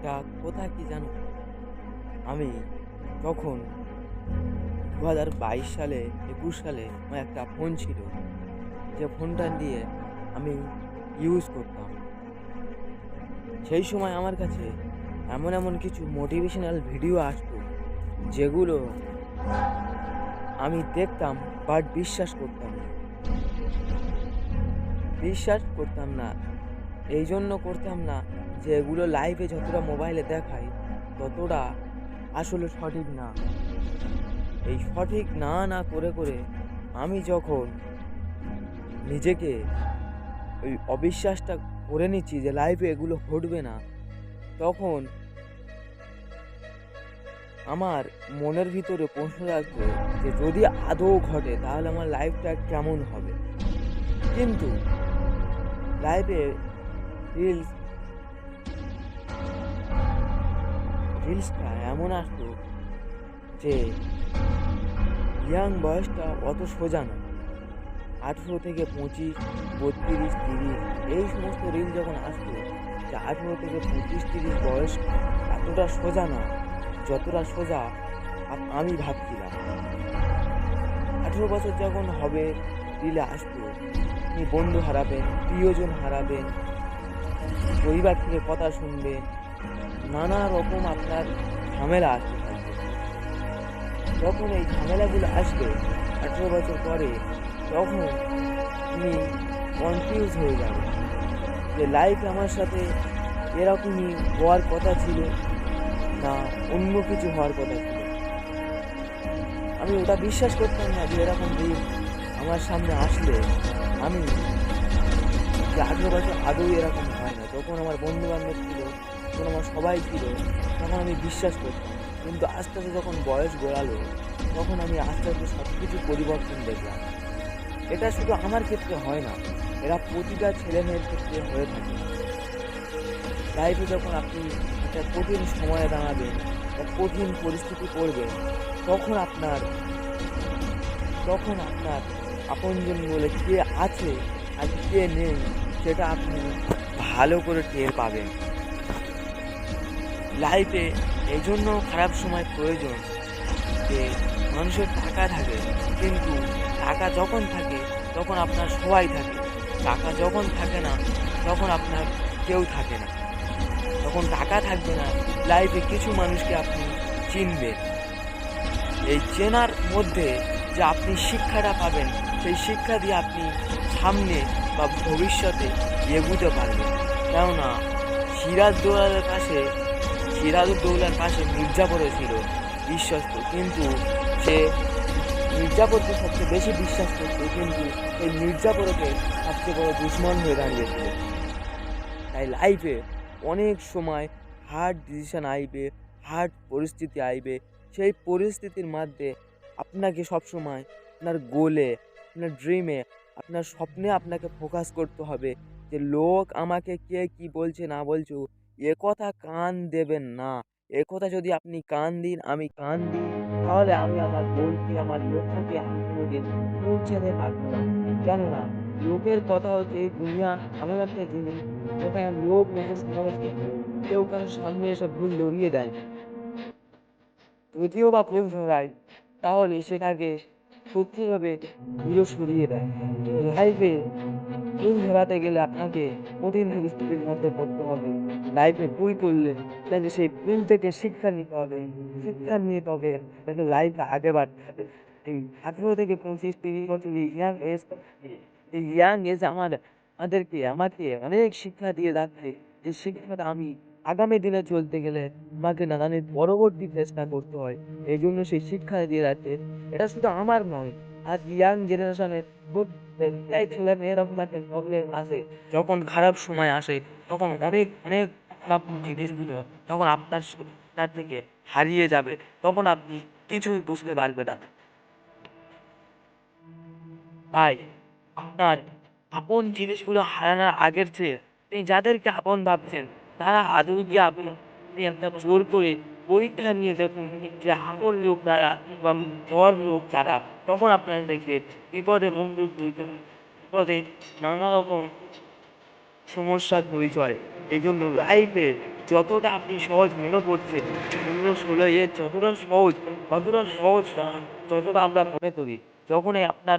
একটা কথা কি জানো? আমি তখন দু হাজার বাইশ সালে, একুশ সালে আমার একটা ফোন ছিল। যে ফোনটা দিয়ে আমি ইউজ করতাম। সেই সময় আমার কাছে এমন এমন কিছু মোটিভেশনাল ভিডিও আসতো, যেগুলো আমি দেখতাম বাট বিশ্বাস করতাম না। বিশ্বাস করতাম না এই জন্য করতাম না যে এগুলো লাইভে যতটা মোবাইলে দেখায়, ততটা আসলে সঠিক না। এই সঠিক না না করে করে আমি যখন নিজেকে ওই অবিশ্বাসটা করে নিচ্ছি যে লাইভে এগুলো ঘটবে না, তখন আমার মনের ভিতরে প্রশ্ন রাখতো যে যদি আদৌ ঘটে, তাহলে আমার লাইফটা কেমন হবে? কিন্তু লাইভে রিলস রিলসটা এমন আসতো যে ইয়াং বয়সটা অত সোজা না আঠেরো থেকে পঁচিশ, বত্রিশ, তিরিশ, এই সমস্ত রিল যখন আসতো যে আঠেরো থেকে পঁচিশ, তিরিশ বয়স এতটা সোজা না যতটা সোজা আমি ভাবছিলাম। আঠেরো বছর যখন হবে, রিলে আসতো আপনি বন্ধু হারাবেন, প্রিয়জন হারাবেন, পরিবার থেকে কথা শুনবেন নানা রকম আপনার ঝামেলা আসতে থাকবে যখন এই ঝামেলাগুলো আসবে, আঠেরো বছর পরে, তখন তুমি কনফিউজ হয়ে যাবে যে লাইফ আমার সাথে এরকমই হওয়ার কথা ছিল না অন্য কিছু হওয়ার কথা ছিল। আমি ওটা বিশ্বাস করতাম না যে এরকম দিন আমার সামনে আসলে আমি যে আঠেরো বছর আদৌ এরকম হয় না। তখন আমার বন্ধু বান্ধব ছিল তখন আমার সবাই ছিল, তখন আমি বিশ্বাস করতাম। কিন্তু আস্তে আস্তে যখন বয়স গড়ালো, তখন আমি আস্তে আস্তে সব কিছু পরিবর্তন দেখলাম। এটা শুধু আমার ক্ষেত্রে হয় না, এরা প্রতিটা ছেলে মেয়ের ক্ষেত্রে হয়ে থাকে। লাইফে যখন আপনি একটা কঠিন সময়ে দাঁড়াবেন, একটা কঠিন পরিস্থিতি পড়বেন তখন আপনার তখন আপনার আপনজন বলে কে আছে আর কে নেই, সেটা আপনি ভালো করে টের পাবেন। লাইফে এই জন্য খারাপ সময় প্রয়োজন যে মানুষের টাকা থাকে, কিন্তু টাকা যখন থাকে, তখন আপনার সবাই থাকে। টাকা যখন থাকে না, তখন আপনার কেউ থাকে না। তখন টাকা থাকবে না লাইফে কিছু মানুষকে আপনি চিনবেন। এই চেনার মধ্যে যে আপনি শিক্ষাটা পাবেন, সেই শিক্ষা দিয়ে আপনি সামনে বা ভবিষ্যতে এগুতে পারবেন। কেননা সিরাজদৌলার পাশে সিরাজউদ্দৌলার পাশে মির্জাপুরও ছিল বিশ্বস্ত, কিন্তু সে মির্জাপুরকে সবচেয়ে বেশি বিশ্বাস করতো, কিন্তু এই মির্জাপুরকে সবচেয়ে বড় দুশ্মন হয়ে দাঁড়িয়েছিল। তাই লাইফে অনেক সময় হার্ড ডিসিশন আইবে হার্ড পরিস্থিতি আইবে, সেই পরিস্থিতির মধ্যে আপনাকে সবসময় আপনার গোলে আপনার ড্রিমে আপনার স্বপ্নে আপনাকে ফোকাস করতে হবে যে লোক আমাকে কে কি বলছে না বলছো এ কথা কান দেবেন না। এ কথা যদি আপনি কান দিন, আমি কান দিই। তাহলে আমি আমার গোলকে আমার লক্ষ্যকে আমি কোনোদিন পৌঁছাতে পারব না। কেননা লোকের কথা হচ্ছে দুনিয়া এমন একটা জিনিস যেখানে লোক মেসেজ করে কেউ কারও সামনে এসে ভুল ধরিয়ে দেয় যদিও বা ধরায় তাহলে সেটাকে সত্যিভাবে দূরে সরিয়ে দেয়। লাইফে ভুল ধরাতে গেলে আপনাকে কঠিন পরিস্থিতির মধ্যে পড়তে হবে। লাইফে ভুল করলে তাহলে সেই ভুল থেকে শিক্ষা নিতে হবে। শিক্ষা নিয়ে তবে তাহলে লাইফে আগে বাড়তে হবে এই আঠেরো থেকে পঁচিশ, তিরিশ বছর ইয়াং এজ এই ইয়াং এজ আমার, আমাদেরকে, আমাকে অনেক শিক্ষা দিয়ে যাচ্ছে। যে শিক্ষাটা আমি আগামী দিনে চলতে গেলে আমাকে নানানের পরবর্তী চেষ্টা করতে হয়। এই জন্য সেই শিক্ষা দিয়ে যাচ্ছে এটা শুধু আমার নয় আর ইয়াং জেনারেশনের ছেলে আসে। যখন খারাপ সময় আসে, তখন অনেক অনেক খারাপ জিনিসগুলো তখন আপনার তার থেকে হারিয়ে যাবে। তখন আপনি কিছুই বুঝতে পারবেন না। তাই আপনার আপন জিনিসগুলো হারানোর আগের চেয়ে আপনি যাদেরকে আপন ভাবছেন তারা আদৌ কি আপনি জোর করে পরীক্ষা নিয়ে দেখুন, যে আপন লোক তারা বা বড় লোক তারা তখন আপনারা দেখবে বিপদে বন্ধু বিপদে নানা রকম সমস্যার পরিচয়। এই জন্য লাইফে যতটা আপনি সহজ মনে করছেন শূন্য ষোলো যতটা সহজ, ততটা সহজ ততটা আমরা মনে করি। যখনই আপনার,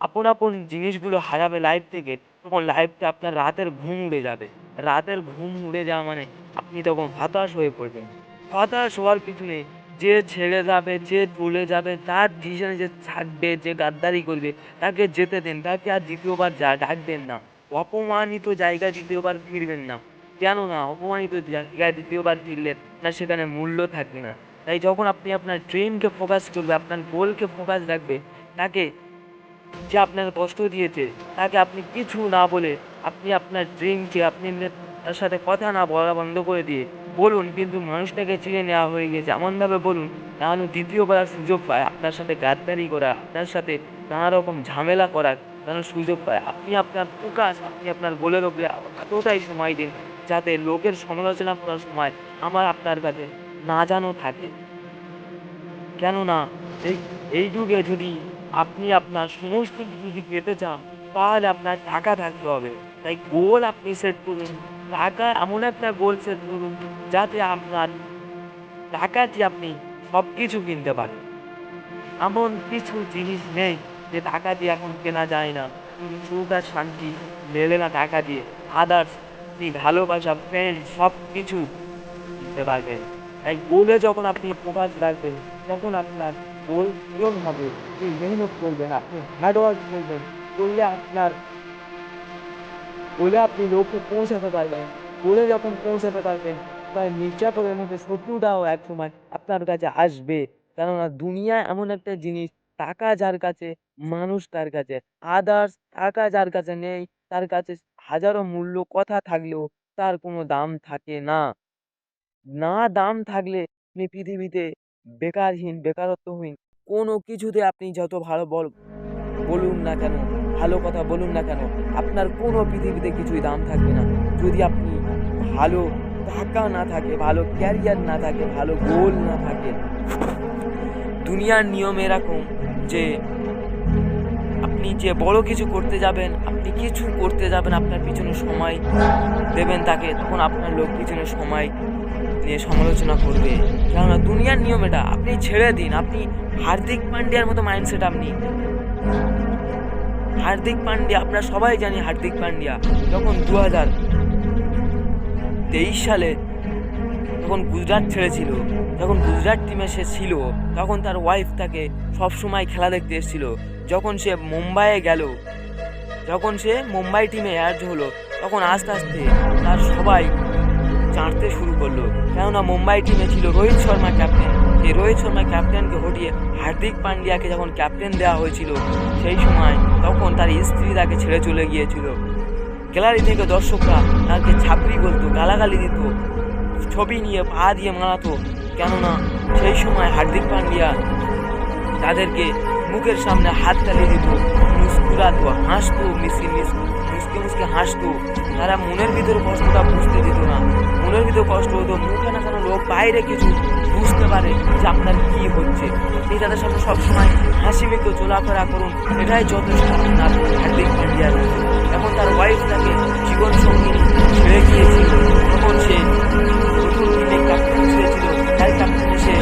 আপন আপন জিনিসগুলো হারাবে লাইফ থেকে তখন লাইফটা আপনার রাতের ঘুম উড়ে যাবে। রাতের ঘুম উড়ে যাওয়া মানে আপনি তখন হতাশ হয়ে পড়বেন। হতাশ হওয়ার পিছনে যে ছেড়ে যাবে, যে চলে যাবে, তার ডিসিশনে যে থাকবে যে গাদ্দারি করবে, তাকে যেতে দেন। তাকে আর দ্বিতীয়বার যা ডাকবেন না। অপমানিত জায়গায় দ্বিতীয়বার ফিরবেন না। কেন না অপমানিত জায়গায় দ্বিতীয়বার ফিরলে না সেখানে মূল্য থাকবে না। তাই যখন আপনি আপনার ড্রিমকে ফোকাস করবে, আপনার গোলকে ফোকাস রাখবে, তাকে যে আপনাকে কষ্ট দিয়েছে, তাকে আপনি কিছু না বলে আপনি আপনার ড্রিমকে আপনি তার সাথে কথা না বলা বন্ধ করে দিয়ে বলুন, কিন্তু মানুষটাকে চিনে নেওয়া হয়ে গেছে। এমনভাবে বলুন, তাহলে দ্বিতীয়বার সুযোগ পায় আপনার সাথে গাদ্দারি করা, আপনার সাথে নানা রকম ঝামেলা করার যেন সুযোগ পায়। আপনি আপনার প্রকাশ, আপনি আপনার গোলের ওপরে এতটাই সময় দিন যাতে লোকের সমালোচনা করার সময় আমার আপনার কাছে না জানো থাকে। কেননা, এই এই যুগে যদি আপনি আপনার সমস্ত কিছু যদি পেতে চান, তাহলে আপনার টাকা থাকতে হবে। তাই গোল আপনি সেট করুন। টাকা এমন একটা গোল সেট করুন, যাতে আপনার টাকা দিয়ে আপনি সব কিছু কিনতে পারেন। এমন কিছু জিনিস নেই যে টাকা দিয়ে এখন কেনা যায় না। সুখ আর শান্তি মেলে না টাকা দিয়ে। আদার্স আপনি ভালোবাসা ফ্রেন্ড সব কিছু দিতে পারবেন। তাই গোলে যখন আপনি প্রকাশ রাখবেন তখন আপনার গোল পূরণ হবে, আপনি মেহনত করবেন, আপনি হার্ডওয়ার্ক করবেন, করলে আপনার গোলে আপনি লক্ষ্যে পৌঁছাতে পারবেন। গোলে যখন পৌঁছাতে পারবেন তাই নির্যাতনের মধ্যে শত্রুতাও এক সময় আপনার কাছে আসবে। কেননা দুনিয়া এমন একটা জিনিস, টাকা যার কাছে, মানুষ তার কাছে। আদার্স টাকা যার কাছে নেই, তার কাছে হাজারো মূল্য কথা থাকলেও তার কোনো দাম থাকে না। না দাম থাকলে আপনি পৃথিবীতে বেকারহীন, বেকারত্বহীন, কোনো কিছুতে আপনি যত ভালো বল, বলুন না কেন, ভালো কথা বলুন না কেন, আপনার কোনো পৃথিবীতে কিছুই দাম থাকবে না। যদি আপনি ভালো টাকা না থাকে, ভালো ক্যারিয়ার না থাকে, ভালো গোল না থাকে, দুনিয়ার নিয়ম এরকম যে আপনি যে বড় কিছু করতে যাবেন, আপনি কিছু করতে যাবেন, আপনার পিছনে সময় দেবেন তাকে, তখন আপনার লোক পিছনে সময় নিয়ে সমালোচনা করবে। কেননা দুনিয়ার নিয়ম এটা, আপনি ছেড়ে দিন, আপনি হার্দিক পান্ডিয়ার মতো মাইন্ডসেট আপনি। হার্দিক পান্ডিয়া, আমরা সবাই জানি হার্দিক পান্ডিয়া। যখন দু হাজার তেইশ সালে যখন গুজরাট ছেড়েছিল, যখন গুজরাট টিমে সে ছিল, তখন তার ওয়াইফ তাকে সবসময় খেলা দেখতে এসেছিল। যখন সে মুম্বাইয়ে গেল, যখন সে মুম্বাই টিমে অ্যাড হলো, তখন আস্তে আস্তে তার সবাই চাঁটতে শুরু করল। কেননা মুম্বাই টিমে ছিল রোহিত শর্মা ক্যাপ্টেন সেই রোহিত শর্মা ক্যাপ্টেনকে হটিয়ে হার্দিক পান্ডিয়াকে যখন ক্যাপ্টেন দেওয়া হয়েছিল, সেই সময় তখন তার স্ত্রী তাকে ছেড়ে চলে গিয়েছিল। গ্যালারি থেকে দর্শকরা তাকে ছাপড়ি বলতো, গালাগালি দিত, ছবি নিয়ে পা দিয়ে মারাতো। কেননা সেই সময় হার্দিক পান্ডিয়া তাদেরকে মুখের সামনে হাত তালিয়ে দিত, মুস্কুরাতো, হাসতো মিসি মিস মুসকে মুসকে হাসতো। তারা মনের ভিতরে কষ্টটা বুঝতে দিত না। মনের ভিতরে কষ্ট হতো, মুখে না কোনো লোক বাইরে কিছু বুঝতে পারে যে আপনার কী হচ্ছে। এই তাদের সামনে সবসময় হাসি মুখে চলাফেরা করুন, এটাই যথেষ্ট আপনার হার্দিক পান্ডিয়ার এখন তার ওয়াইফ তাকে জীবন সঙ্গিনী ছেড়ে গিয়েছিল তখন সে নতুন টিমে ক্যাপ্টেন ছেড়েছিল তাই ক্যাপ্টেনে সে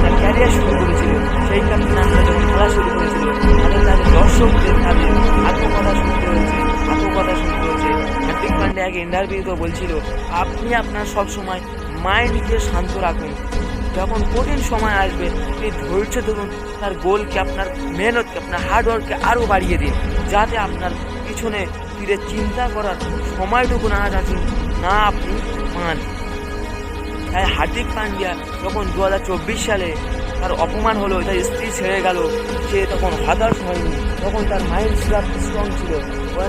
তার ক্যারিয়ার শুরু করেছিল। সেই ক্যাপ্টেন আমরা যখন খেলা শুরু করেছিল। তাদের তাদের দর্শকদের তাদের আত্মকথা শুনতে হয়েছে, আত্মকথা শুনতে হার্দিক পান্ডে আগে ইন্টারভিউতে বলছিল, আপনি আপনার সব সময় মাইন্ডকে শান্ত রাখুন। যখন কঠিন সময় আসবে আপনি ধৈর্য ধরুন, তার গোলকে আপনার মেহনতকে, আপনার হার্ডওয়ার্ককে আরও বাড়িয়ে দিন। যাতে আপনার পিছনে ফিরে চিন্তা করার সময়টুকু না আছে না আপনি পান। তাই হার্দিক পান্ডিয়া যখন দু হাজার চব্বিশ সালে তার অপমান হলো, তার স্ত্রী ছেড়ে গেল। সে তখন হতাশ হয়নি। তখন তার মাইন্ড সেট আপ স্ট্রং ছিল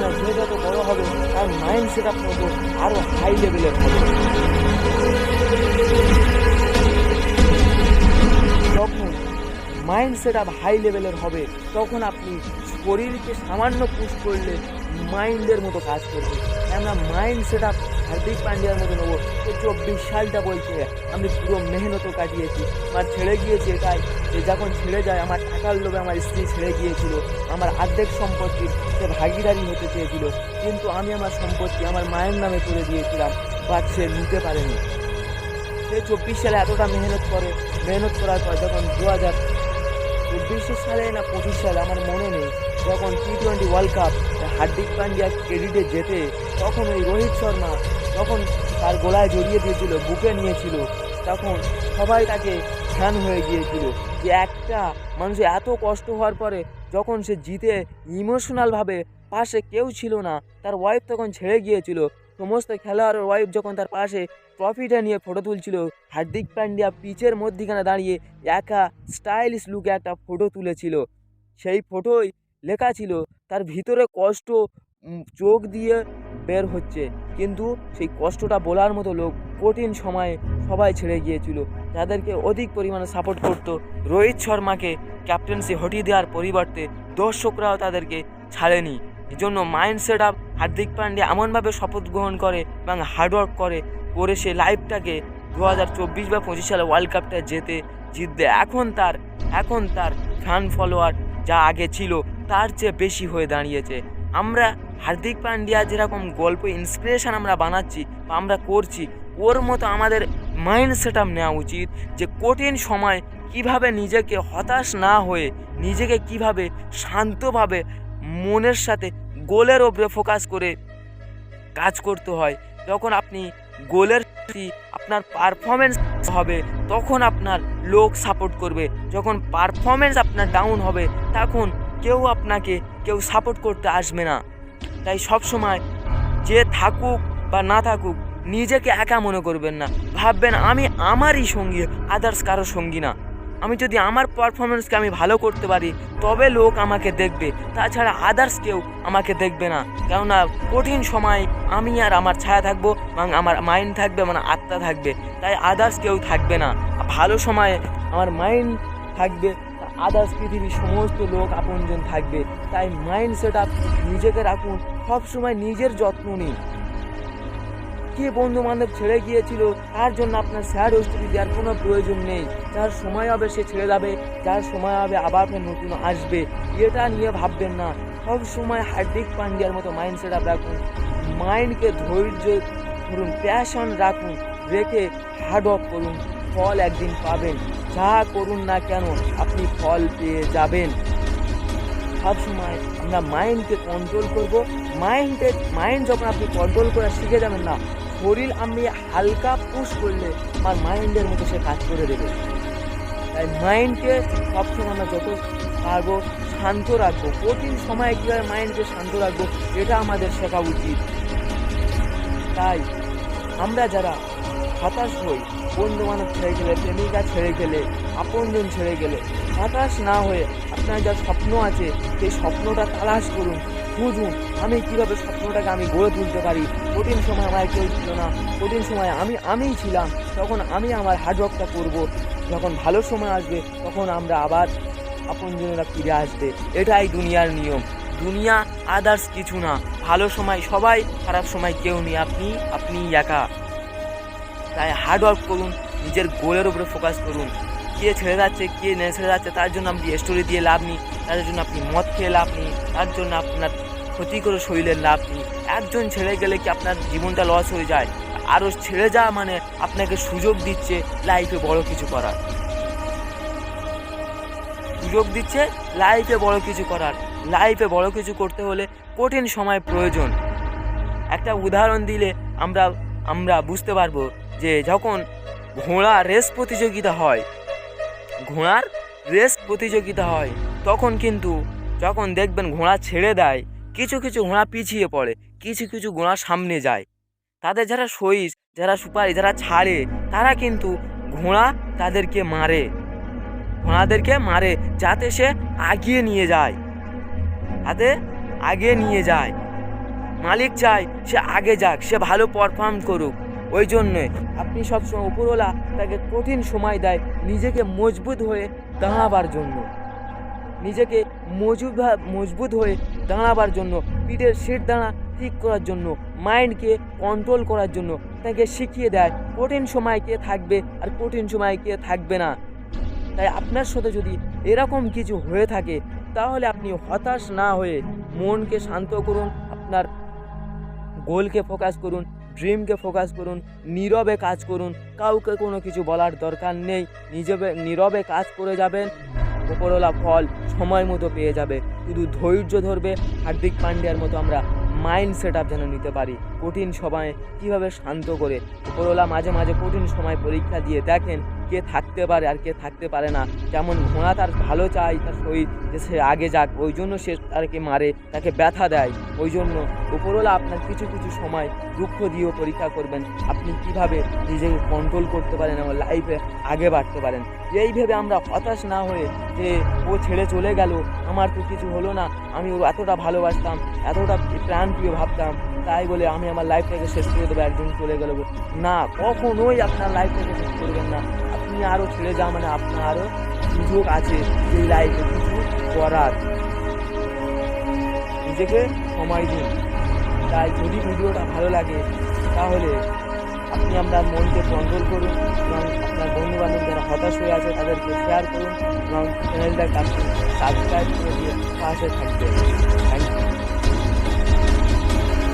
না যে যত বড় হবে, তার মাইন্ড সেট আপ তত আরও হাই লেভেলের হবে। যখন মাইন্ড সেট আপ হাই লেভেলের হবে, তখন আপনি শরীরকে সামান্য পুশ করলে মাইন্ডের মতো কাজ করবে। কেননা মাইন্ড সেট আপ হার্দিক পান্ডিয়ার মতো নেব তো চব্বিশ সালটা বলছে, আমি পুরো মেহনত কাটিয়েছি। আমার ছেড়ে গিয়েছে এটাই যে যখন ছেড়ে যায়, আমার টাকার লোভে আমার স্ত্রী ছেড়ে গিয়েছিল। আমার অর্ধেক সম্পত্তির সে ভাগিদারি হতে চেয়েছিল। কিন্তু আমি আমার সম্পত্তি আমার মায়ের নামে করে দিয়েছিলাম, বাট সে নিতে পারেনি। সে চব্বিশ সালে এতটা মেহনত করে, মেহনত করার পর যখন দু হাজার চব্বিশ সালে না পঁচিশ সালে, আমার মনে নেই, যখন T twenty world cup Hardik Pandya ক্রেডিটে যেতে তখন ওই রোহিত শর্মা তখন তার গলায় জড়িয়ে দিয়েছিল, বুকে নিয়েছিল। তখন সবাই তাকে ফ্যান হয়ে গিয়েছিল যে একটা মানুষের এত কষ্ট হওয়ার পরে যখন সে জিতে ইমোশনালভাবে পাশে কেউ ছিল না, তার ওয়াইফ তখন ছেড়ে গিয়েছিল। সমস্ত খেলোয়াড়ের ওয়াইফ যখন তার পাশে ট্রফিটা নিয়ে ফটো তুলছিল, হার্দিক পান্ডিয়া পিচের মধ্যিখানে দাঁড়িয়ে একা স্টাইলিশ লুকে একটা ফটো তুলেছিল। সেই ফটোই লেখা ছিল, তার ভিতরে কষ্ট চোখ দিয়ে বের হচ্ছে। কিন্তু সেই কষ্টটা বলার মতো লোক কঠিন সময়ে সবাই ছেড়ে গিয়েছিল। যাদেরকে অধিক পরিমাণে সাপোর্ট করত রোহিত শর্মাকে ক্যাপ্টেন্সি হটিয়ে দেওয়ার পরিবর্তে দর্শকরাও তাদেরকে ছাড়েনি। এই জন্য mind set up Hardik Pandya এমনভাবে শপথ গ্রহণ করে এবং হার্ডওয়ার্ক করে করে সে লাইফটাকে দু হাজার চব্বিশ বা পঁচিশ সালে ওয়ার্ল্ড কাপটা যেতে জিতবে। এখন তার এখন তার ফ্যান ফলোয়ার যা আগে ছিল, তার চেয়ে বেশি হয়ে দাঁড়িয়েছে। আমরা হার্দিক পান্ডিয়া যেরকম গল্প ইন্সপিরেশান আমরা বানাচ্ছি বা আমরা করছি, ওর মতো আমাদের মাইন্ড সেট আপ নেওয়া উচিত যে কঠিন সময় কীভাবে নিজেকে হতাশ না হয়ে, নিজেকে কীভাবে শান্তভাবে মনের সাথে গোলের ওপরে ফোকাস করে কাজ করতে হয়। যখন আপনি গোলের আপনার পারফরমেন্স হবে, তখন আপনার লোক সাপোর্ট করবে। যখন পারফরমেন্স আপনার ডাউন হবে, তখন কেউ আপনাকে, কেউ সাপোর্ট করতে আসবে না। তাই সব সময় যে থাকুক বা না থাকুক, নিজেকে একা মনে করবেন না। ভাববেন, আমি আমারই সঙ্গী আদার্স কারও সঙ্গী না। আমি যদি আমার পারফরমেন্সকে আমি ভালো করতে পারি, তবে লোক আমাকে দেখবে। তাছাড়া আদার্স কেউ আমাকে দেখবে না। কেননা, কঠিন সময় আমি আর আমার ছায়া থাকব, এবং আমার মাইন্ড থাকবে মানে আত্মা থাকবে। তাই আদার্স কেউ থাকবে না। ভালো সময়ে আমার মাইন্ড থাকবে। আদার্স পৃথিবীর সমস্ত লোক আপনজন থাকবে। তাই মাইন্ড সেট আপ নিজেকে রাখুন। সবসময় নিজের যত্ন নিন। কে বন্ধু বান্ধব ছেড়ে গিয়েছিল, তার জন্য আপনার স্যাড স্টোরি দেওয়ার কোনো প্রয়োজন নেই। যার সময় হবে সে ছেড়ে যাবে, যার সময় হবে আবার ফের নতুন আসবে। এটা নিয়ে ভাববেন না। সব সময় হার্দিক পান্ডিয়ার মতো মাইন্ড সেট আপ রাখুন। মাইন্ডকে ধৈর্য ধরুন প্যাশন রাখুন। রেখে হার্ড ওয়ার্ক করুন। ফল একদিন পাবেন। যা করুন না কেন, আপনি ফল পেয়ে যাবেন। সবসময় আমরা মাইন্ডকে কন্ট্রোল করব। মাইন্ডে মাইন্ড যখন আপনি কন্ট্রোল করা শিখে যাবেন না, শরীর আপনি হালকা পুশ করলে আমার মাইন্ডের মতো সে কাজ করে দেবে। তাই মাইন্ডকে সবসময় আমরা যত পারব শান্ত রাখব। কঠিন সময়ে কীভাবে মাইন্ডকে শান্ত রাখব, এটা আমাদের শেখা উচিত। তাই আমরা যারা হতাশ হই। বন্ধু বান্ধব ছেড়ে গেলে, প্রেমিকা ছেড়ে গেলে, আপনজন ছেড়ে গেলে হতাশ না হয়ে আপনার যা স্বপ্ন আছে, সেই স্বপ্নটা তালাশ করুন খুঁজুন আমি কীভাবে স্বপ্নটাকে আমি গড়ে তুলতে পারি। কঠিন সময় আমার কেউ ছিল না। কঠিন সময় আমি, আমিই ছিলাম। তখন আমি আমার হার্ডওয়ার্কটা করব। যখন ভালো সময় আসবে, তখন আমরা আবার আপনজনেরা ফিরে আসবে। এটাই দুনিয়ার নিয়ম। দুনিয়া আদার্স কিছু না। ভালো সময় সবাই, খারাপ সময় কেউ নেই। আপনি আপনি একা। তাই হার্ডওয়ার্ক করুন, নিজের গোলের উপরে ফোকাস করুন। কে ছেড়ে যাচ্ছে, কে না ছেড়ে যাচ্ছে, তার জন্য আপনি স্টোরি দিয়ে লাভ নেই তার জন্য আপনি মদ খেয়ে লাভ নেই, তার জন্য আপনার ক্ষতি করে শরীরের লাভ নেই। একজন ছেড়ে গেলে কি আপনার জীবনটা লস হয়ে যায়? আরও ছেড়ে যাওয়া মানে আপনাকে সুযোগ দিচ্ছে লাইফে বড় কিছু করার। সুযোগ দিচ্ছে লাইফে বড় কিছু করার। লাইফে বড় কিছু করতে হলে কঠিন সময় প্রয়োজন। একটা উদাহরণ দিলে আমরা আমরা বুঝতে পারব যে যখন ঘোড়া রেস প্রতিযোগিতা হয়, ঘোড়ার রেস প্রতিযোগিতা হয়, তখন কিন্তু যখন দেখবেন ঘোড়া ছেড়ে দেয়, কিছু কিছু ঘোড়া পিছিয়ে পড়ে, কিছু কিছু ঘোড়া সামনে যায়। তাদের যারা সইস যারা সুপারি, যারা ছাড়ে, তারা কিন্তু ঘোড়া তাদেরকে মারে। ঘোড়াদেরকে মারে যাতে সে আগিয়ে নিয়ে যায়। তাতে আগে নিয়ে যায়। মালিক চায় সে আগে যাক, সে ভালো পারফর্ম করুক। ওই জন্যে আপনি সবসময় উপরওয়ালা তাকে কঠিন সময় দেয় নিজেকে মজবুত হয়ে দাঁড়াবার জন্য। নিজেকে মজুব মজবুত হয়ে দাঁড়াবার জন্য, পিঠের সিট দাঁড়া ঠিক করার জন্য, মাইন্ডকে কন্ট্রোল করার জন্য তাকে শিখিয়ে দেয় কঠিন সময় কে থাকবে আর কঠিন সময় কে থাকবে না। তাই আপনার সাথে যদি এরকম কিছু হয়ে থাকে, তাহলে আপনি হতাশ না হয়ে মনকে শান্ত করুন, আপনার গোলকে ফোকাস করুন ড্রিমকে ফোকাস করুন, নীরবে কাজ করুন, কাউকে কোনো কিছু বলার দরকার নেই নিজে নীরবে কাজ করে যাবেন ওপরওয়ালা ফল সময় মতো পেয়ে যাবে, শুধু ধৈর্য ধরবে, হার্দিক পান্ডিয়ার মতো আমরা মাইন্ড সেট আপ যেন নিতে পারি, কঠিন সময়ে কীভাবে শান্ত করে ওপরওয়ালা মাঝে মাঝে কঠিন সময় পরীক্ষা দিয়ে দেখেন কে থাকতে পারে আর কে থাকতে পারে না। যেমন ঘোড়া তার ভালো চায়, তার শরীর যে সে আগে যাক, ওই জন্য সে তাকে মারে, তাকে ব্যথা দেয়। ওই জন্য ওপরওয়ালা আপনার কিছু কিছু সময় দুঃখ দিয়েও পরীক্ষা করবেন। আপনি কীভাবে নিজেকে কন্ট্রোল করতে পারেন এবং লাইফে আগে বাড়তে পারেন? এই ভেবে আমরা হতাশ না হয়ে যে, ও ছেড়ে চলে গেল, আমার তো কিছু হলো না, আমি ওর এতটা ভালোবাসতাম, এতটা প্রাণ প্রিয় ভাবতাম, তাই বলে আমি আমার লাইফটাকে শেষ করে দেবো একজন চলে গেল। না, কখনোই আপনার লাইফটাকে শেষ করবেন না। আরও ছেড়ে যাওয়া মানে আপনার আরও সুযোগ আছে এই লাইফে কিছু করার। নিজেকে সময় দিন। তাই যদি ভিডিওটা ভালো লাগে, তাহলে আপনি আপনার মনকে কন্ট্রোল করুন এবং আপনার বন্ধু বান্ধব যারা হতাশ হয়ে আছে, তাদেরকে শেয়ার করুন এবং চ্যানেলটাকে আপনি সাবস্ক্রাইব করে দিয়ে পাশে থাকবেন।